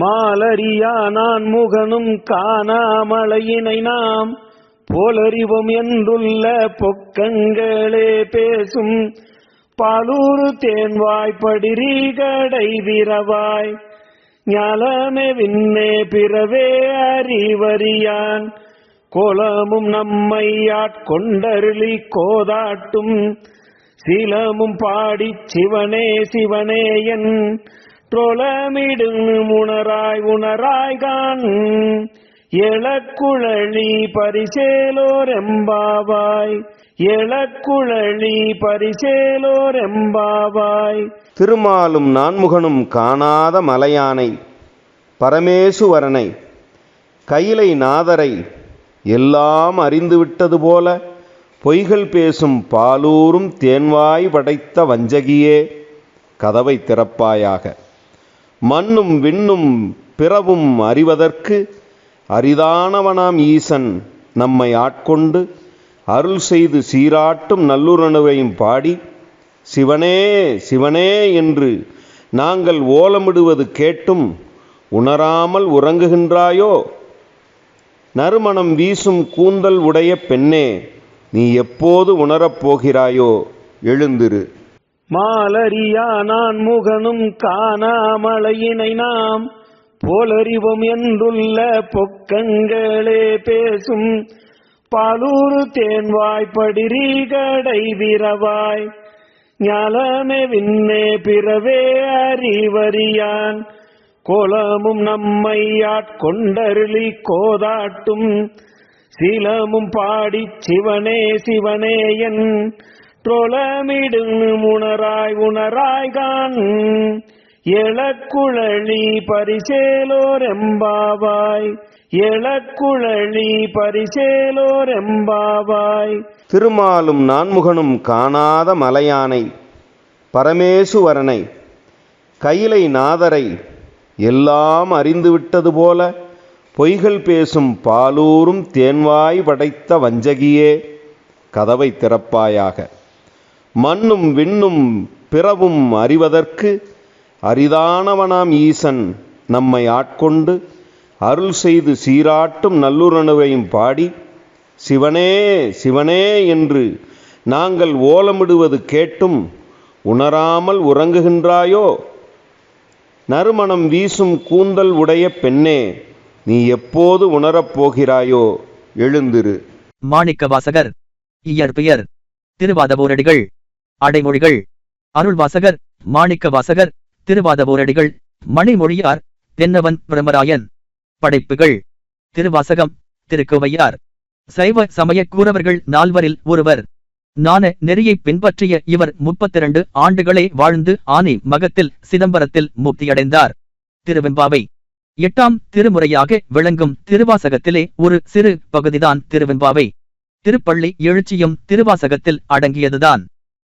மாலரியா நான் முகனும் காணாமலையினை நாம் போலறிவோம் என்றுள்ள பொக்கங்களே பேசும். பாலூரு தேன்வாய் படிரி கடை விரவாய் ஞாலமே விண்ணே பிறவே அறிவறியான். கோலமும் நம்மை ஆட்கொண்டருளி கோதாட்டும் சீலமும் பாடிச் சிவனே சிவனே என் ட்ரோலமிடும் உணராய் உணராய் கான் எழக்குழலி பரிசேலோரெம்பாவாய். எழக்குழலி பரிசேலோரெம்பாவாய். திருமாலும் நான்முகனும் காணாத மலையானை பரமேசுவரனை கையிலை நாதரை எல்லாம் அறிந்துவிட்டது போல பொய்கள் பேசும் பாலூரும் தேன்வாய் படைத்த வஞ்சகியே கதவை திறப்பாயாக. மண்ணும் விண்ணும் பிறவும் அறிவதற்கு அரிதானவனாம் ஈசன் நம்மை ஆட்கொண்டு அருள் செய்து சீராட்டும் நல்லுறணுவையும் பாடி சிவனே சிவனே என்று நாங்கள் ஓலமிடுவது கேட்டும் உணராமல் உறங்குகின்றாயோ? நறுமணம் வீசும் கூந்தல் உடைய பெண்ணே நீ எப்போது உணரப் போகிறாயோ? எழுந்திரு. மாலரியா நான் முகனும் காணாமலையினை நாம் போலறிவோம் என்றுள்ள பொக்கங்களே பேசும். பாலூரு தேன்வாய் படிரி விரவாய். ஞாலமே விண்ணே பிறவே அறிவறியான். கோலமும் நம்மை ஆட்கொண்டருளி கோதாட்டும். சீலமும் பாடிச் சிவனே சிவனே என் ட்ரோலமிடும் உணராய் உணராய் கான் எழக்குழலி பரிசேலோர் எம்பாவாய் எழக்குழலி பரிசேலோர் திருமாலும் நான்முகனும் காணாத மலையானை பரமேசுவரனை கையிலை நாதரை எல்லாம் அறிந்துவிட்டது போல பொய்கள் பேசும் பாலூரும் தேன்வாய் படைத்த வஞ்சகியே கதவை திறப்பாயாக. மண்ணும் விண்ணும் பிறவும் அறிவதற்கு அரிதானவனாம் ஈசன் நம்மை ஆட்கொண்டு அருள் செய்து சீராட்டும் நல்லுறணுவையும் பாடி சிவனே சிவனே என்று நாங்கள் ஓலமிடுவது கேட்டும் உணராமல் உறங்குகின்றாயோ? நறுமணம் வீசும் கூந்தல் உடைய பெண்ணே நீ எப்போது உணரப் போகிறாயோ? மாணிக்க வாசகர் இயற்பெயர் திருவாதபோரடிகள் அடைமொழிகள் அருள்வாசகர் மாணிக்கவாசகர் திருவாதவோரடிகள் மணிமொழியார் தென்னவன் பிரமராயன். படைப்புகள் திருவாசகம் திருக்கோவையார். சைவ சமய கூறவர்கள் நால்வரில் ஒருவர். நான நெறியை பின்பற்றிய இவர் முப்பத்திரண்டு ஆண்டுகளே வாழ்ந்து ஆனி மகத்தில் சிதம்பரத்தில் முக்தியடைந்தார். திருவெம்பாவை. எட்டாம் திருமுறையாக விளங்கும் திருவாசகத்திலே ஒரு சிறு பகுதிதான் திருவெம்பாவை. திருப்பள்ளி எழுச்சியும் திருவாசகத்தில் அடங்கியதுதான்.